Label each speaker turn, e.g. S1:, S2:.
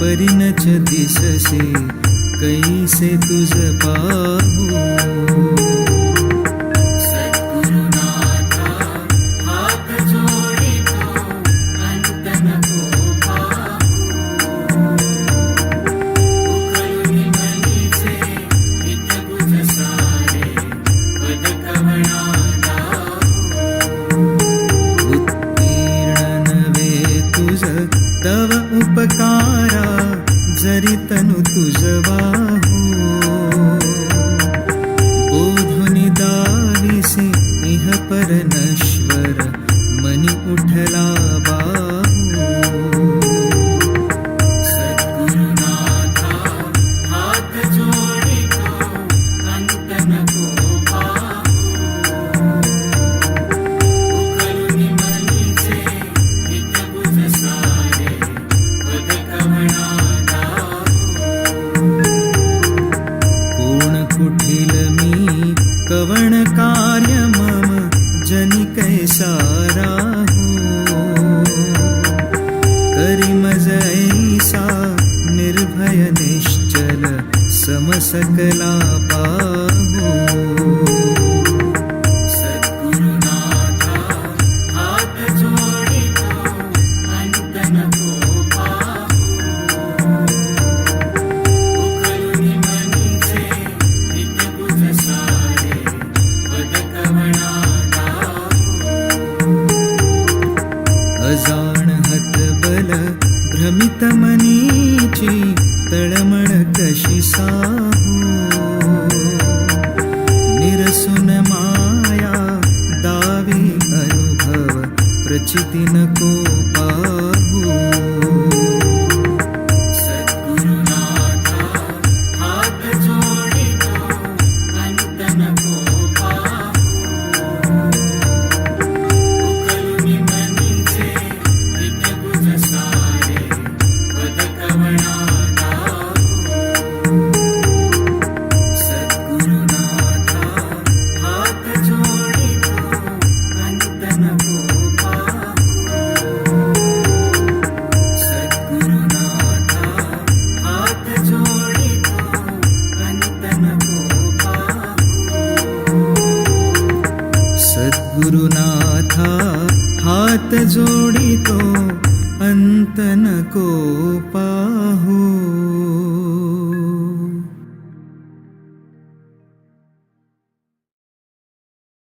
S1: परिणछ दिससे कैसे तुझ पाहू उपकारा जरी तनु
S2: तुझवा सारा
S1: हूँ करिम जैसा निर्भय निश्चल समसकला पाहू।
S2: सद्गुरुनाथा हात जोडितो अंतनको
S1: अजाण हतबल भ्रमितमनीची तळमळ कशी साहू? निरसुन माया दावी अनुभव प्रचिती नको
S2: हात जोडितो अंत नको